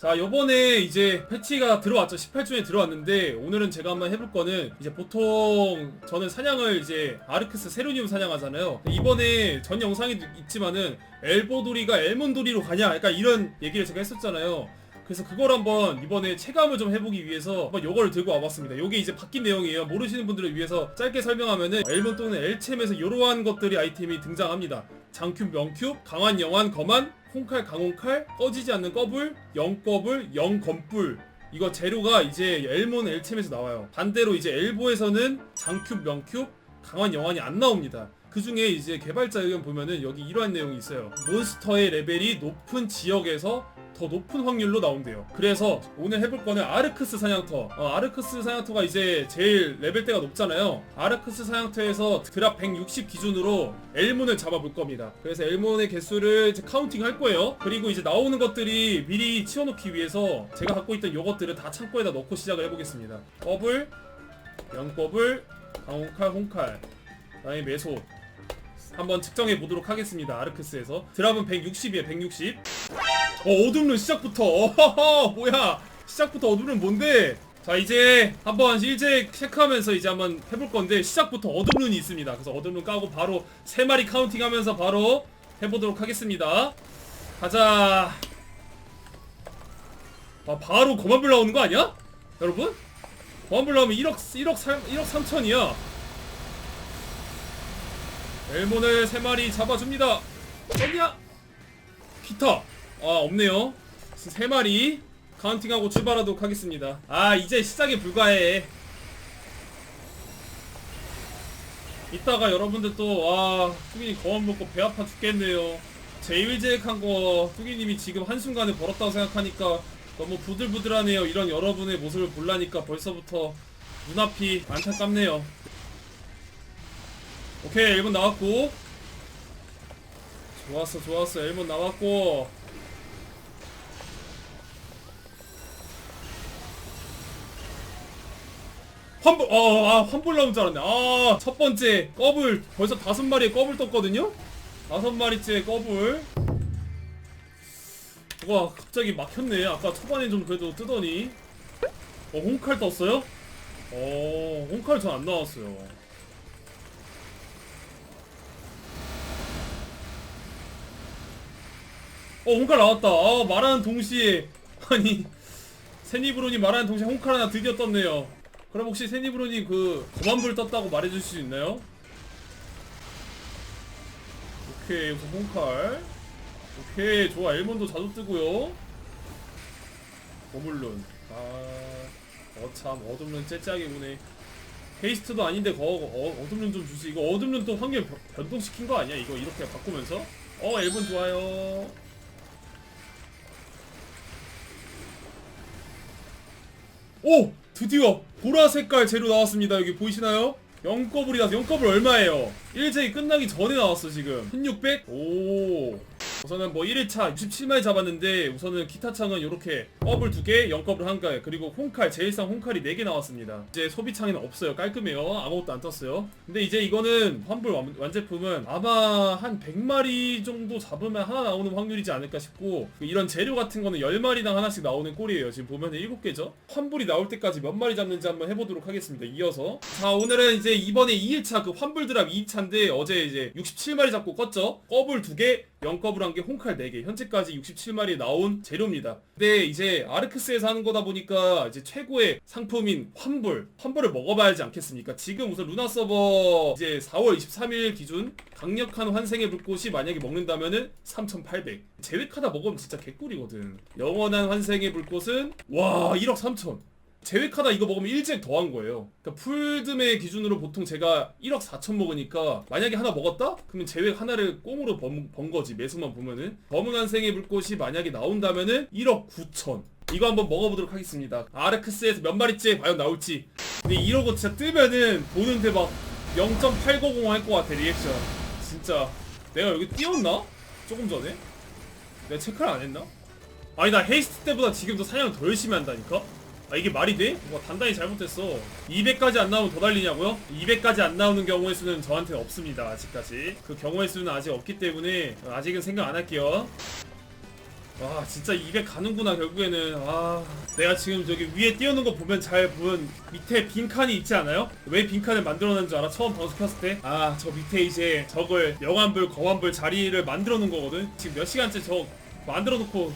자 요번에 이제 패치가 들어왔죠. 18주에 들어왔는데 오늘은 제가 한번 해볼 거는 이제 보통 저는 사냥을 이제 아르크스 세르니움 사냥하잖아요. 이번에 전 영상에도 있지만은 엘보도리가 엘몬도리로 가냐? 약간 이런 얘기를 제가 했었잖아요. 그래서 그걸 한번 이번에 체감을 좀 해보기 위해서 한번 요거를 들고 와봤습니다. 요게 이제 바뀐 내용이에요. 모르시는 분들을 위해서 짧게 설명하면은 엘몬 또는 엘챔에서 이러한 것들이 아이템이 등장합니다. 장큐, 명큐, 강한 영환, 거만, 홍칼, 강홍칼, 꺼지지 않는 꺼불, 영꺼불, 영검불. 이거 재료가 이제 엘몬 엘챔에서 나와요. 반대로 이제 엘보에서는 장큐, 명큐, 강한 영환이 안 나옵니다. 그 중에 이제 개발자 의견 보면은 여기 이러한 내용이 있어요. 몬스터의 레벨이 높은 지역에서 더 높은 확률로 나온대요. 그래서 오늘 해볼 거는 아르크스 사냥터. 어, 아르크스 사냥터가 이제 제일 레벨대가 높잖아요. 아르크스 사냥터에서 드랍 160 기준으로 엘몬을 잡아볼 겁니다. 그래서 엘몬의 개수를 이제 카운팅 할 거예요. 그리고 이제 나오는 것들이 미리 치워놓기 위해서 제가 갖고 있던 요것들을 다 창고에다 넣고 시작을 해보겠습니다. 버블, 영버블, 강홍칼, 홍칼, 그다음에 메소. 한번 측정해 보도록 하겠습니다. 아르크스에서 드랍은 160이에요. 160. 어, 어둠룬 시작부터. 어허허, 뭐야? 시작부터 어둠룬 뭔데? 자, 이제 한번 실제 체크하면서 이제 한번 해볼 건데 시작부터 어둠룬이 있습니다. 그래서 어둠룬 까고 바로 세 마리 카운팅 하면서 바로 해보도록 하겠습니다. 가자. 아, 바로 거만불 나오는 거 아니야? 여러분? 거만불 나오면 1억 1억 3 1억 3천이야. 엘몬을 세 마리 잡아줍니다. 어디야? 기타. 아 없네요. 세 마리 카운팅하고 출발하도록 하겠습니다. 아 이제 시작에 불과해. 이따가 여러분들 또와 뚜기님 거원 먹고 배 아파 죽겠네요. 제일 제액한 거 뚜기님이 지금 한순간에 벌었다고 생각하니까 너무 부들부들하네요. 이런 여러분의 모습을 볼라니까 벌써부터 눈앞이 안타깝네요. 오케이 1번 나왔고 좋았어 좋았어 1번 나왔고 환불 어아 환불 나온 줄 알았네. 아 첫 번째 꺼불 벌써 다섯 마리의 꺼불 떴거든요? 다섯 마리째 꺼불 와 갑자기 막혔네. 아까 초반에 좀 그래도 뜨더니. 어 홍칼 떴어요? 어 홍칼 전 안 나왔어요. 어 홍칼 나왔다. 아 말하는 동시에. 아니 세니브론이 말하는 동시에 홍칼 하나 드디어 떴네요 그럼 혹시 세니브론이 그 거만불 떴다고 말해줄 수 있나요? 오케이 홍칼. 오케이 좋아. 엘몬도 자주 뜨고요. 거물룬 아 어참 어둠룬 째짜게 보네. 헤이스트도 아닌데 거 어, 어둠룬 좀 주지 이거 어둠룬 또 환경 변- 변동시킨 거 아니야? 이거 이렇게 바꾸면서? 어 엘본 좋아요. 오! 드디어 보라 색깔 재료 나왔습니다. 여기 보이시나요? 영꺼불이 나서 영꺼불 얼마예요? 1제이 끝나기 전에 나왔어 지금 1600? 오 우선은 뭐 1일차 67마리 잡았는데 우선은 기타 창은 이렇게 꺼불 2개, 영꺼불 1개 그리고 홍칼, 제일상 홍칼이 4개 나왔습니다. 이제 소비창에는 없어요. 깔끔해요. 아무것도 안 떴어요. 근데 이제 이거는 환불 완, 완제품은 아마 한 100마리 정도 잡으면 하나 나오는 확률이지 않을까 싶고 이런 재료 같은 거는 10마리당 하나씩 나오는 꼴이에요. 지금 보면 7개죠? 환불이 나올 때까지 몇 마리 잡는지 한번 해보도록 하겠습니다. 이어서. 자 오늘은 이제 이번에 2일차 그 환불 드랍 2차인데 어제 이제 67마리 잡고 껐죠? 꺼불 2개 영꺼불 1개, 홍칼 4개. 현재까지 67마리 나온 재료입니다. 근데 이제 아르크스에서 하는 거다 보니까 이제 최고의 상품인 환불 환불을 먹어봐야 하지 않겠습니까? 지금 우선 루나 서버 이제 4월 23일 기준 강력한 환생의 불꽃이 만약에 먹는다면은 3800 제외카다 먹으면 진짜 개꿀이거든. 영원한 환생의 불꽃은 와 1억 3천 제외카다 이거 먹으면 1잭 더한 거예요. 그러니까 풀드메 기준으로 보통 제가 1억 4천 먹으니까 만약에 하나 먹었다? 그러면 제외 하나를 꽁으로 번, 번 거지 매수만 보면은 검은 한생의 불꽃이 만약에 나온다면은 1억 9천 이거 한번 먹어보도록 하겠습니다. 아르크스에서 몇 마리째 과연 나올지. 근데 이러고 진짜 뜨면은 보는데 막 0.890 할 것 같아 리액션. 진짜 내가 여기 띄웠나? 조금 전에? 내가 체크를 안 했나? 아니 나 헤이스트 때보다 지금 더 사냥 더 열심히 한다니까? 아 이게 말이 돼? 뭐 단단히 잘못됐어 200까지 안 나오면 더 달리냐고요? 200까지 안 나오는 경우의 수는 저한테 없습니다 아직까지 그 경우의 수는 아직 없기 때문에 아직은 생각 안 할게요 와 진짜 200 가는구나 결국에는 아 내가 지금 저기 위에 띄우는 거 보면 잘 보면 밑에 빈칸이 있지 않아요? 왜 빈칸을 만들어낸 줄 알아? 처음 방송 켰을 때? 아 저 밑에 이제 적을 영환불 거환불 자리를 만들어 놓은 거거든 지금 몇 시간째 저 만들어 놓고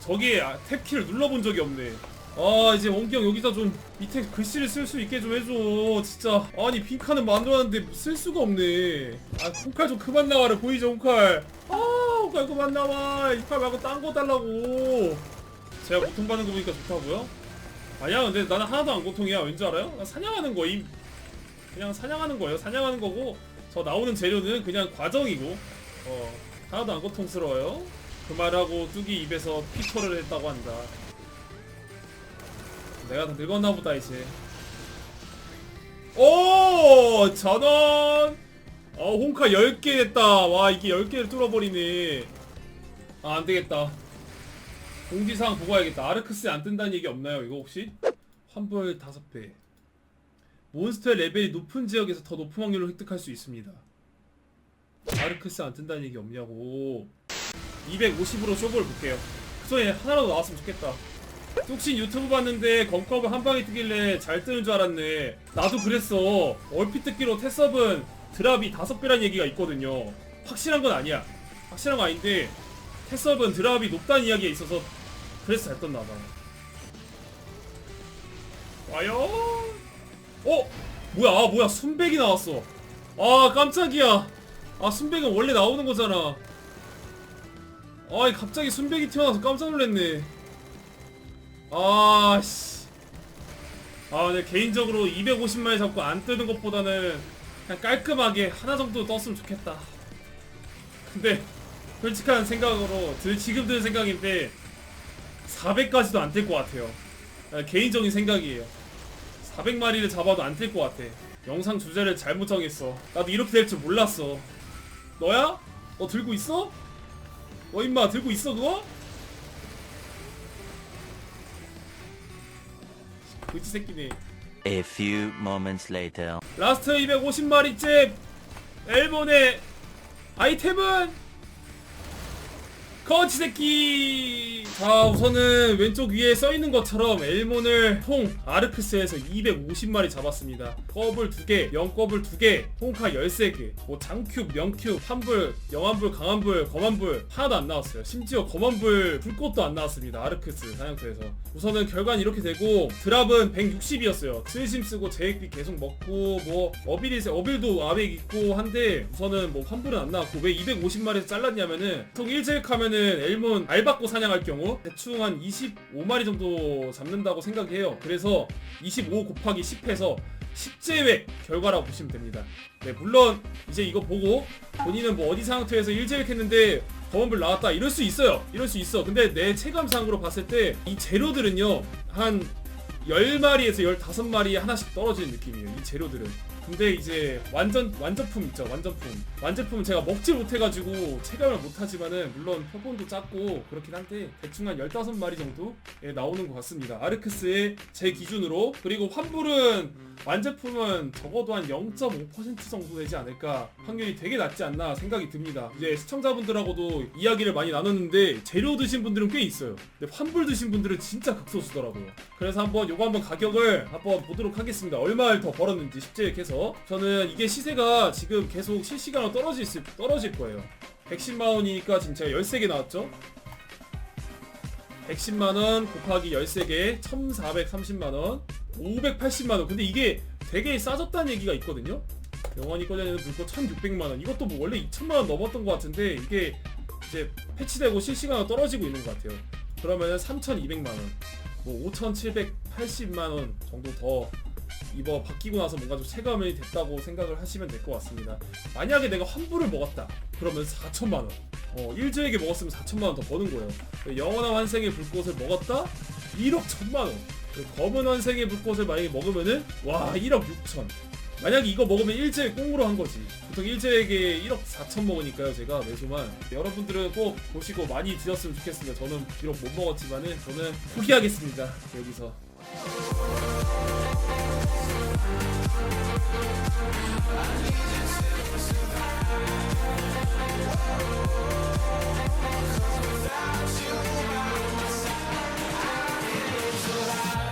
저기에 아, 탭키를 눌러본 적이 없네 아 이제 형 여기다 좀 밑에 글씨를 쓸 수 있게 좀 해줘 진짜. 아니 빈칸은 만들어놨는데 쓸 수가 없네. 아 홈칼 좀 그만 나와라 보이죠 홈칼? 아 홈칼 그만 나와. 이칼 말고 딴 거 달라고. 제가 고통받는 거 보니까 좋다고요? 아니야 근데 나는 하나도 안 고통이야. 왠지 알아요? 나 사냥하는 거임. 그냥 사냥하는 거예요. 사냥하는 거고 저 나오는 재료는 그냥 과정이고. 어 하나도 안 고통스러워요. 그 말하고 뚜기 입에서 피토를 했다고 한다 내가 다 늙었나 보다 이제. 오! 전원! 어 홍카 10개 됐다. 와 이게 10개를 뚫어버리네. 아 안되겠다. 공지사항 보고 와야겠다. 아르크스에 안 뜬다는 얘기 없나요 이거 혹시? 환불 5배. 몬스터의 레벨이 높은 지역에서 더 높은 확률로 획득할 수 있습니다. 아르크스 안 뜬다는 얘기 없냐고. 250으로 쇼볼 볼게요. 그 소리 하나라도 나왔으면 좋겠다 뚝신 유튜브 봤는데 검컵을 한 방에 뜨길래 잘 뜨는 줄 알았네. 나도 그랬어. 얼핏 듣기로 테섭은 드랍이 다섯 배란 얘기가 있거든요. 확실한 건 아니야. 확실한 건 아닌데 테섭은 드랍이 높다는 이야기가 있어서 그래서 잘 떴나 봐. 와요. 어? 뭐야? 아 뭐야? 순백이 나왔어. 아 깜짝이야. 아 순백은 원래 나오는 거잖아. 아 갑자기 순백이 튀어나와서 깜짝 놀랐네. 아, 씨. 아, 근데 개인적으로 250마리 잡고 안 뜨는 것보다는 그냥 깔끔하게 하나 정도 떴으면 좋겠다. 근데, 솔직한 생각으로, 들, 지금 드는 생각인데, 400까지도 안 뜰 것 같아요. 아, 개인적인 생각이에요. 400마리를 잡아도 안 뜰 것 같아. 영상 주제를 잘못 정했어. 나도 이렇게 될 줄 몰랐어. 너야? 너 들고 있어? 어, 임마, 들고 있어, 그거? 그지 새끼네. A few moments later. 라스트 250마리째 엘몬의 아이템은 거지 새끼. 자 우선은 왼쪽 위에 써 있는 것처럼 엘몬을 총 아르크스에서 250마리 잡았습니다. 꺼블 2개, 영꺼블 2개, 홍카 13개, 뭐 장큐, 명큐, 환불, 영환불, 강환불, 검환불 하나도 안 나왔어요. 심지어 검환불 불꽃도 안 나왔습니다. 아르크스 사냥터에서. 우선은 결과는 이렇게 되고 드랍은 160이었어요. 트리심 쓰고 제액비 계속 먹고 뭐 어빌이 어빌도 아백 있고 한데 우선은 뭐 환불은 안 나왔고 왜 250마리에서 잘랐냐면은 보통 1제액 하면은 엘몬 알 받고 사냥할 경우 대충 한 25마리 정도 잡는다고 생각해요. 그래서 25 곱하기 10해서 10제획 결과라고 보시면 됩니다. 네, 물론 이제 이거 보고 본인은 뭐 어디 상태에서 1제획 했는데 검은불 나왔다 이럴 수 있어요. 이럴 수 있어. 근데 내 체감상으로 봤을 때 이 재료들은요 한 10마리에서 15마리에 하나씩 떨어지는 느낌이에요. 이 재료들은. 근데 이제 완전 완전품 있죠. 완전품. 완전품은 제가 먹지 못해가지고 체감을 못하지만은 물론 표본도 작고 그렇긴 한데 대충 한 15마리 정도에 나오는 것 같습니다. 아르크스의 제 기준으로 그리고 환불은 완제품은 적어도 한 0.5% 정도 되지 않을까 확률이 되게 낮지 않나 생각이 듭니다. 이제 시청자분들하고도 이야기를 많이 나눴는데 재료 드신 분들은 꽤 있어요. 근데 환불 드신 분들은 진짜 극소수더라고요. 그래서 한번 요거 한번 가격을 한번 보도록 하겠습니다. 얼마를 더 벌었는지 십제액 해서 저는 이게 시세가 지금 계속 실시간으로 떨어질 수, 떨어질 거예요. 110만 원이니까 지금 제가 13개 나왔죠? 110만원 곱하기 13개 1430만원 580만원. 근데 이게 되게 싸졌다는 얘기가 있거든요? 영원히 꺼내는 물고 1600만원. 이것도 뭐 원래 2000만원 넘었던 것 같은데 이게 이제 패치되고 실시간으로 떨어지고 있는 것 같아요. 그러면은 3200만원 뭐 5780만원 정도 더 이거 바뀌고 나서 뭔가 좀 체감이 됐다고 생각을 하시면 될 것 같습니다. 만약에 내가 환불을 먹었다. 그러면 4천만 원. 어, 1주에게 먹었으면 4천만 원 더 버는 거예요. 영원한 환생의 불꽃을 먹었다? 1억 1천만 원. 검은 환생의 불꽃을 만약에 먹으면은 와 1억 6천. 만약에 이거 먹으면 일제에 꽁으로 한 거지. 보통 일제에게 1억 4천 먹으니까요 제가 매수만. 여러분들은 꼭 보시고 많이 드셨으면 좋겠습니다. 저는 비록 못 먹었지만은 저는 포기하겠습니다. 여기서 Cause without you,